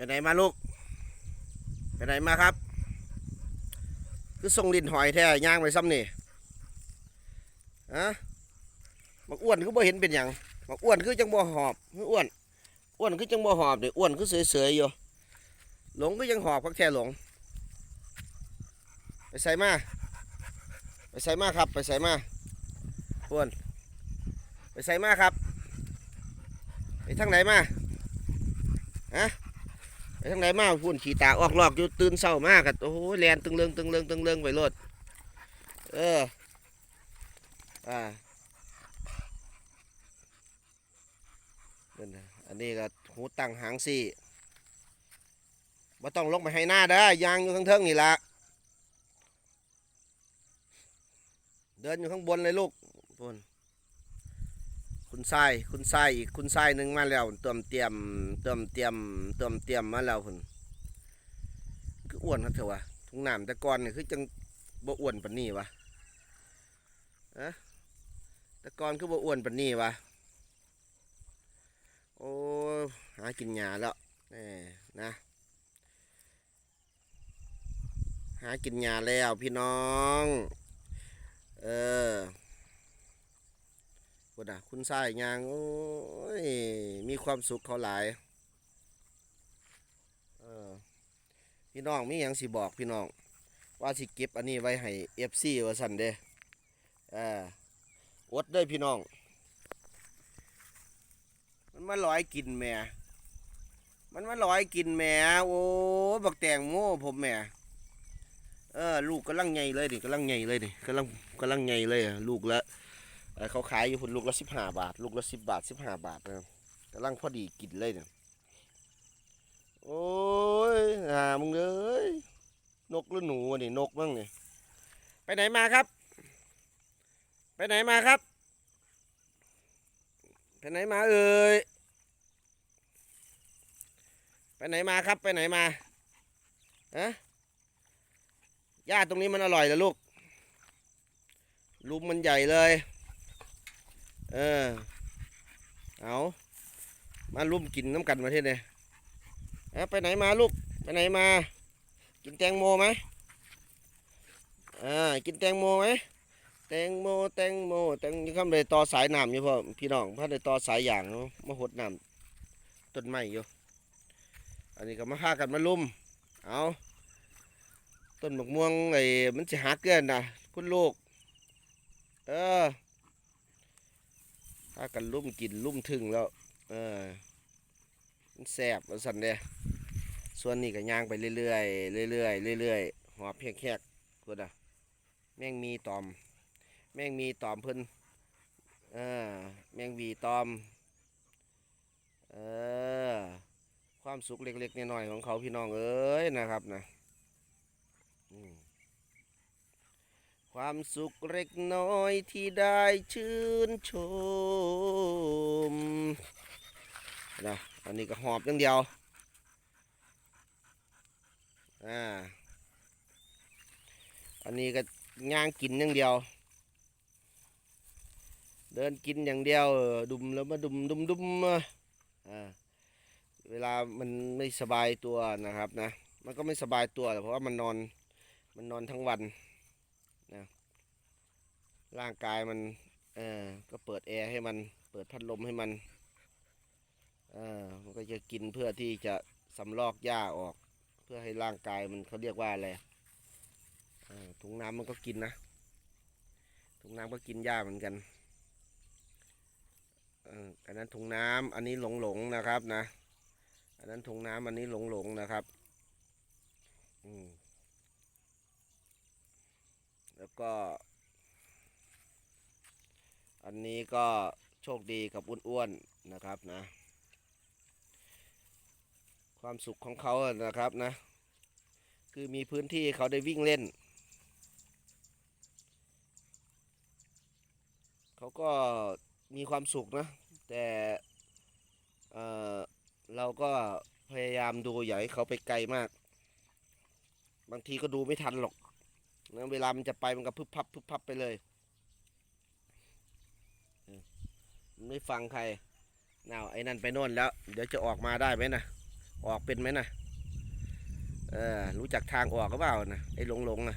ไปไหนมาลูก ไปไหนมาครับ คือส่งลินหอยแท้ย่างไปซ้ำนี่ฮะบักอ้วนคือบ่เห็นเป็นหยังบักอ้วนคือจังบ่หอบคืออ้วน อ้วนคือจังบ่หอบเด้อ้วนคือเสยๆอยู่ หลงก็ยังหอบพักแท้หลง ไปใส่มา ไปใส่มาครับ ไปใส่มาอ้วน ไปใส่มาครับ ไปทางไหนมา ฮะ ไปทางไหนมาพุ่นขี่ตาออกลอกอยู่ตื่นเศร้ามากกันโอ้โหแลนตึงเรืองตึงเรืองตึงเรืองไปโลดเอออ่าเนี่ยอันนี้ก็หูตั้งหางสี่บ่ต้องลงไปให้หน้าเด้อยางอยู่ข้างเทิงนี่ละเดินอยู่ข้างบนเลยลูกพุ่น คุณทรายคุณทรายอีกคุณทรายหนึ่งมาแล้วเติมเตรียมเติมเตรียมเติมเตรียมมาแล้วพุ่นคืออ้วนครับเถอะวะทุ่งน้ำแต่ก่อนเนี่ยคือจังบ่อ้วนปนนี้วะอะแต่ก่อนคือบ่อ้วนปนนี้วะโอ้หากินหญ้าแล้วแน่นะหากินหญ้าแล้วพี่น้อง เออ คุณอะ คุณชายยางโอ้ยมีความสุขเขาหลายเออพี่น้องมีอย่างสิบอกพี่น้อง ว่าสิเก็บอันนี้ไว้ให้เอฟซีว่าสันเด้เอออดเด้พี่น้อง มันมาลอยกินแหม่มันมาลอยกินแหม่โอ้บักแตงโม่ผมแหม่เออ ลูกกำลังใหญ่เลยนี่กำลังใหญ่เลยนี่กำลังกำลังใหญ่เลยลูกละ เขาขายอยู่พุ่นลูกละสิบห้าบาท ลูกละสิบบาทสิบห้าบาทนะกำลังพอดีกินเลยเนี่ยโอ้ยหามึงเอ้ยนกหรือหนูนี่นกบ้างนี่ยไปไหนมาครับ ไปไหนมาครับ ไปไหนมาเอ่ยไปไหนมาครับไปไหนมาฮะหญ้าตรงนี้มันอร่อยเหรอลูกลุมมันใหญ่เลย เออ เอามาลุมกินน้ำกันมาเทศเนี่ยเอาไปไหนมาลูก ไปไหนมา กินแตงโมไหมอ่า กินแตงโมไหมแตงโม แตงโม แตงยังคำเลยต่อสายน้ำอยู่พ่อพี่น้องพ่อเลยต่อสายอย่างเนาะมาหดน้ำต้นไม้อยู่ อันนี้ก็มาฆ่ากันมาลุ่ม เอาต้นมะม่วงไอ้มันจะหักเกินนะคุณลูก เออ ถ้ากันลุ่มกินลุ่มถึงแล้ว เออมันแสบมันสั่นเด้ส่วนนี้ก็ย่างไปเรื่อยๆเรื่อยๆเรื่อยๆหอบแหกๆคุณอะแมงมีตอม แมงมีตอมเพิ่นเออแมงวีตอม เออความสุขเล็กๆน้อยๆของเขาพี่น้องเอ้ยนะครับนะ อืม ความสุขเล็กน้อยที่ได้ชื่นชมนะอันนี้ก็หอบอย่างเดียว อ่า อันนี้ก็ย่างกินอย่างเดียว เดินกินอย่างเดียว ดุมแล้วมาดุมดุมดุมอ่า เวลามันไม่สบายตัวนะครับนะ มันก็ไม่สบายตัวเพราะว่ามันนอน มันนอนทั้งวัน ร่างกายมันเออก็เปิดแอร์ให้มัน เปิดพัดลมให้มันเออมันก็จะกินเพื่อที่จะสำลอกหญ้าออก เพื่อให้ร่างกายมันเขาเรียกว่าอะไรถุงน้ำมันก็กินนะถุงน้ำก็กินหญ้าเหมือนกันอันนั้นถุงน้ำอันนี้หลงหลงนะครับนะ อันนั้นถุงน้ำอันนี้หลงหลงนะครับแล้วก็ อันนี้ก็โชคดีกับอ้วนๆนะครับนะ ความสุขของเขานะครับนะ คือมีพื้นที่เขาได้วิ่งเล่น เขาก็มีความสุขนะ แต่เอ่อเราก็พยายามดูอย่าให้เขาไปไกลมาก บางทีก็ดูไม่ทันหรอกนะเวลามันจะไปมันก็พึบพับพึบพับไปเลยเออมัน ไม่ฟังใครน่าวไอ้นั่นไปโน่นแล้ว เดี๋ยวจะออกมาได้ไหมนะออกเป็นไหมนะเออรู้จักทางออกก็เปล่านะไอ้หลงหลงนะ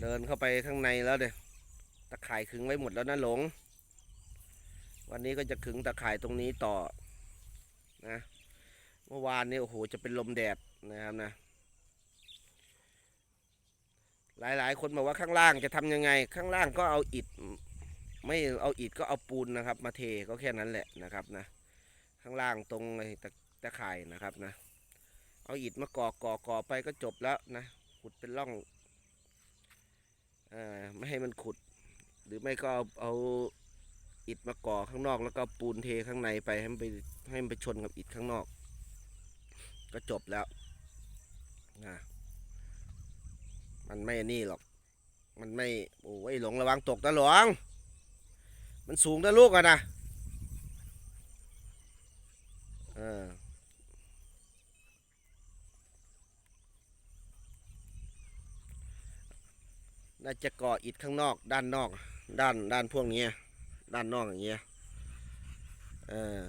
เดินเข้าไปข้างในแล้วเดี๋ยตะข่ายขึงไว้หมดแล้วนะหลง วันนี้ก็จะขึงตะข่ายตรงนี้ต่อนะเมื่อวานนี้โอ้โหจะเป็นลมแดดนะครับนะ หลายๆ คนบอกว่าข้างล่างจะทำยังไง ข้างล่างก็เอาอิฐ ไม่เอาอิฐก็เอาปูนนะครับ มาเทก็แค่นั้นแหละนะครับนะ ข้างล่างตรงไอ้ตะตะข่ายนะครับนะ เอาอิฐมาก่อก่อก่อไปก็จบแล้วนะขุดเป็นร่องเอ่อไม่ให้มันขุด หรือไม่ก็เอาเอาอิฐมาก่อข้างนอก แล้วก็ปูนเทข้างในไปให้มันไปให้มันไปชนกับอิฐข้างนอก ก็จบแล้วนะมันไม่นี่หรอก มันไม่ โอ้ยหลงระวังตกนะหลวง มันสูงนะลูกอะนะเออน่าจะก่ออิฐข้างนอกด้านนอก ด้านด้านพวกนี้ด้านนอกอย่างเงี้ยเออ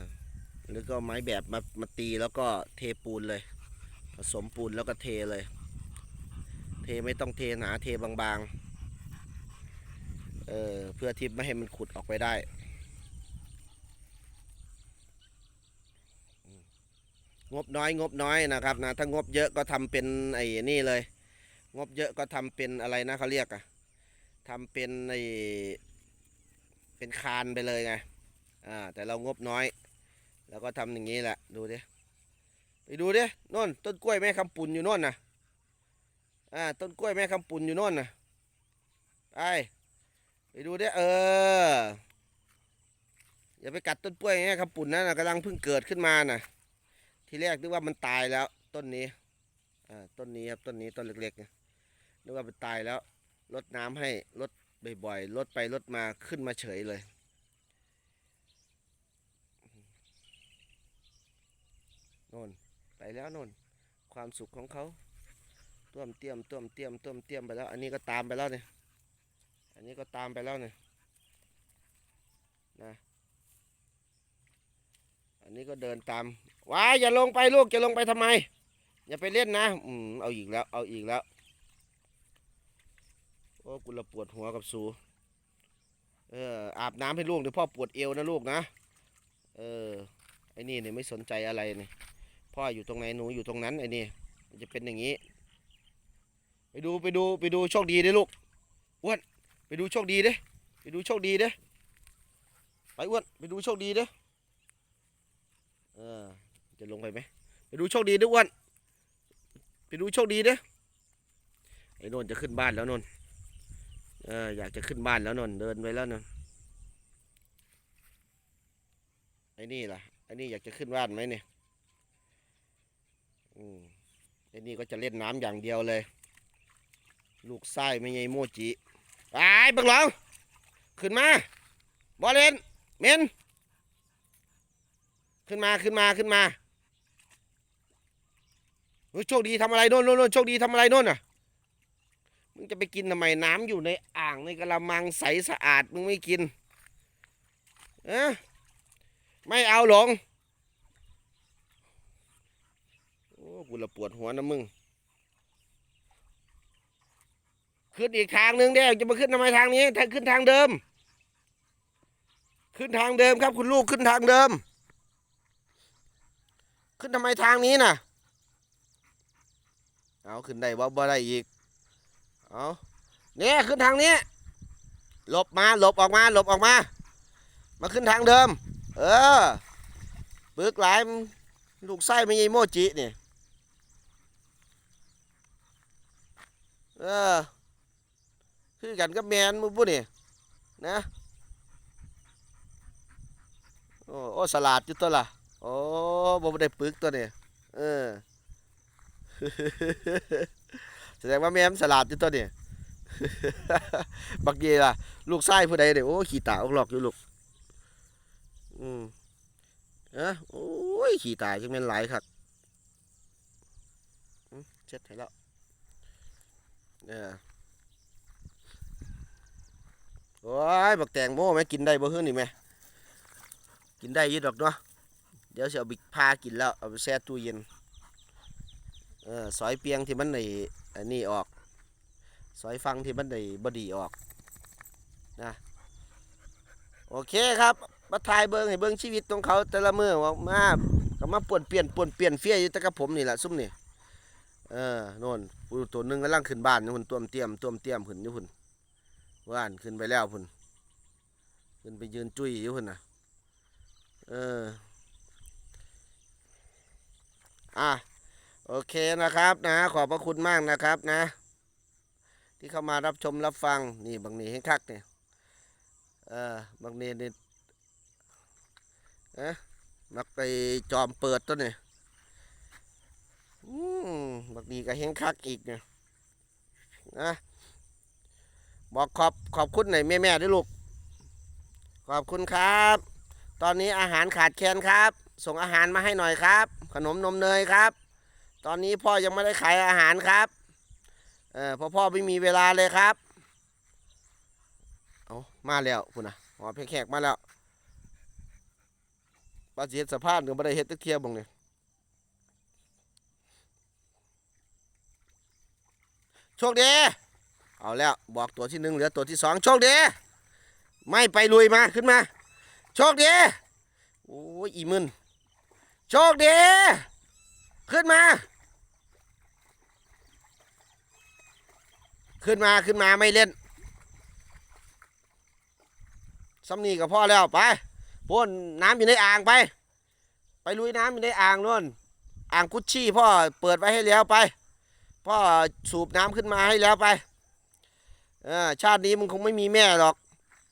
หรือก็ไม้แบบมามาตีแล้วก็เทปูนเลย ผสมปูนแล้วก็เทเลย เทไม่ต้องเทหนาเทบางๆ เออเพื่อที่ไม่ให้มันขุดออกไปได้งบน้อยงบน้อยนะครับนะถ้างบเยอะก็ทำเป็นไอ้นี่เลย งบเยอะก็ทำเป็นอะไรนะเขาเรียกอะทำเป็นไอ้เป็นคานไปเลยไงอ่าแต่เรางบน้อยเราก็ทำอย่างนี้แหละดูดิไปดูดิน่นต้นกล้วยแม่คำปุ่นอยู่น่นนะอ่าต้นกล้วยแม่คำปุ่นอยู่น่นนะไป ไปดูดิเออ อย่าไปกัดต้นกล้วยแม่คำปุ่นนะนะกำลังเพิ่งเกิดขึ้นมานะทีแรกนึกว่ามันตายแล้วต้นนี้อ่าต้นนี้ครับต้นนี้ต้นเล็กๆนึกว่ามันตายแล้วลดน้ำให้ลดบ่อยๆลดไปลดมาขึ้นมาเฉยเลยโน่นไปแล้วโน่นความสุขของเขาต้วมเตรียมต้วมเตรียมต้วมเตรียมไปแล้ว อันนี้ก็ตามไปแล้วเนี่ย อันนี้ก็ตามไปแล้วเนี่ยนะ อันนี้ก็เดินตามว้าอย่าลงไปลูกจะลงไปทำไม อย่าไปเล่นนะอืมเอาอีกแล้วเอาอีกแล้วโอ้กูละปวดหัวกับสูเอออาบน้ำให้ลูกเดี๋ยวพ่อปวดเอวนะลูกนะ เออไอ้นี่เนี่ยไม่สนใจอะไรเนี่ยพ่ออยู่ตรงไหนหนูอยู่ตรงนั้นไอ้นี่จะเป็นอย่างนี้ ไปดูไปดูไปดูโชคดีเด้อลูกอ้วน ดูโชคดีเด้ไปดูโชคดีเด้ไปอ้วนไปดูโชคดีเด้เออจะลงไปไหมไปดูโชคดีด้วยอ้วนไปดูโชคดีเด้ไอ้นนท์จะขึ้นบ้านแล้วนนท์เอออยากจะขึ้นบ้านแล้วนนท์เดินไปแล้วนนท์ไอ้นี่ล่ะไอ้นี่อยากจะขึ้นบ้านไหมเนี่ยอืมไอ้นี่ก็จะเล่นน้ำอย่างเดียวเลย ลูกไส้ไม่ใช่โมจิ ไปเบังหลองขึ้นมาบอลเล่นเมนขึ้นมาขึ้นมาขึ้นมาเฮ้ยโชคดีทำอะไรโน่นโน่นโน่นโชคดีทำอะไรโน่นน่ะมึงจะไปกินทำไมน้ำอยู่ในอ่างในกระมังใสสะอาดมึงไม่กินเอะไม่เอาหลงโอ้กูละปวดหัวนะมึง ขึ้นอีกทางหนึ่งเด้จะมาขึ้นทำไมทางนี้ทางขึ้นทางเดิม ขึ้นทางเดิมครับ คุณลูกขึ้นทางเดิม ขึ้นทำไมทางนี้น่ะ เอาขึ้นได้บ่บ่ได้อีก เอาเนี่ยขึ้นทางนี้ หลบมาหลบออกมาหลบออกมา มาขึ้นทางเดิม เออปึกหลายลูกไส้ไม่ใช่โมจิเนี่ยเออ คือกันกับแมนมึงพูดนี่นะโอ้โอ้สลัดอยู่ตัวละโอ้บ่ได้ปึกตัวนี้เออแสดงว่าแม่มสลัดอยู่ตัวนี้บักเยล่ะ ลูกไส้ผู้ใดเนี่ยโอ้ขี่ตาออกหลอกอยู่ลูกอืมเอะโอ้ยขี่ตาจังแม่นหลายครับเช็ดให้แล้วเออ โอ้ยบักแตงโมแม่กินได้บ่ฮื้อนี่แม่กินได้ยี่ดอกเนาะเดี๋ยวจะเอาไปพากินแล้วเอาไปแช่ตู้เย็นเออสอยเปียงที่มันในอันนี้ออกสอยฟังที่มันในบดีออกนะโอเคครับมาถ่ายเบิ้งให้เบิ้งชีวิตของเขาแต่ละมือว่ามาก็มาป่วนเปลี่ยนป่วนเปลี่ยนเฟี้ยอยู่แต่กับผมนี่แหละซุ่มนี่เออโน่นตัวหนึงกำลังขึ้นบ้านอยู่พุ่นต้วมเตรียมต้วมเตรียมขึ้นอยู่พุ่น ว่านขึ้นไปแล้วพุ่นขึ้นไปยืนจุ้ยอยู่พุ่นนะเอออะโอเคนะครับนะ ขอบพระคุณมากนะครับนะ ที่เข้ามารับชมรับฟังนี่บางนีให้คักเนี่ยเออบางนีนี่เอ๊ะมักไปจอมเปิดตัวเนี่อืมบางนีก็เห็นคักอีกเนี่ยนะ บอกขอบขอบคุณหน่อยแม่แม่ๆด้วยลูก ขอบคุณครับ ตอนนี้อาหารขาดแคลนครับ ส่งอาหารมาให้หน่อยครับ ขนมนมเนยครับ ตอนนี้พ่อยังไม่ได้ขายอาหารครับเออเพราะพ่อไม่มีเวลาเลยครับเอามาแล้วคุณนะหอเพแขกมาแล้วปาสิเฮ็ดสภาพหรือไม่ได้เฮ็ดตะเทียบบังเนี่ยโชคดี เอาแล้วบอกตัวที่หนึ่งเหลือตัวที่สองโชคดีไม่ไปลุยมาขึ้นมา โชคดีโอ้ยอีมึนโชคดีขึ้นมา ขึ้นมาขึ้นมาไม่เล่นซ้ำนี่กับพ่อแล้วไปพ่นน้ำอยู่ในอ่างไป ไปลุยน้ำอยู่ในอ่างนู่นอ่างกุชชี่พ่อเปิดไว้ให้แล้วไป พ่อสูบน้ำขึ้นมาให้แล้วไป อชาตินี้มึงคงไม่มีแม่หรอก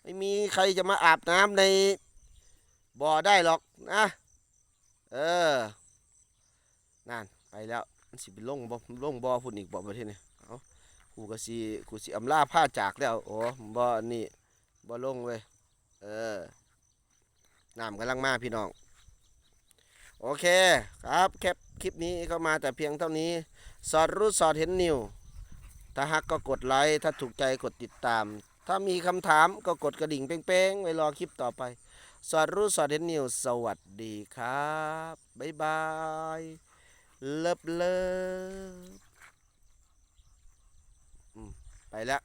ไม่มีใครจะมาอาบน้ำในบ่อได้หรอกนะเออนั่นไปแล้วมันสิไปลงบ่ลงบ่อพุ่นอีกบ่ประเทศนี้เอากูก็สิกูสิอำลาผ้าจากแล้วโอ้บ่อนนี่บ่ลงเว้ยเออน้ำกำลังมาพี่น้อง โอเคครับแคปคลิปนี้ก็มาแต่เพียงเท่านี้ สอดรู้สอดเห็นนิว ถ้าฮักก็กดไลค์ถ้าถูกใจกดติดตาม ถ้ามีคำถามก็กดกระดิ่งเป้งๆ ไว้รอคลิปต่อไป สอดรู้สอดเห็นนิวสวัสดีครับ บ๊ายบาย เลิฟเลิฟไปแล้ว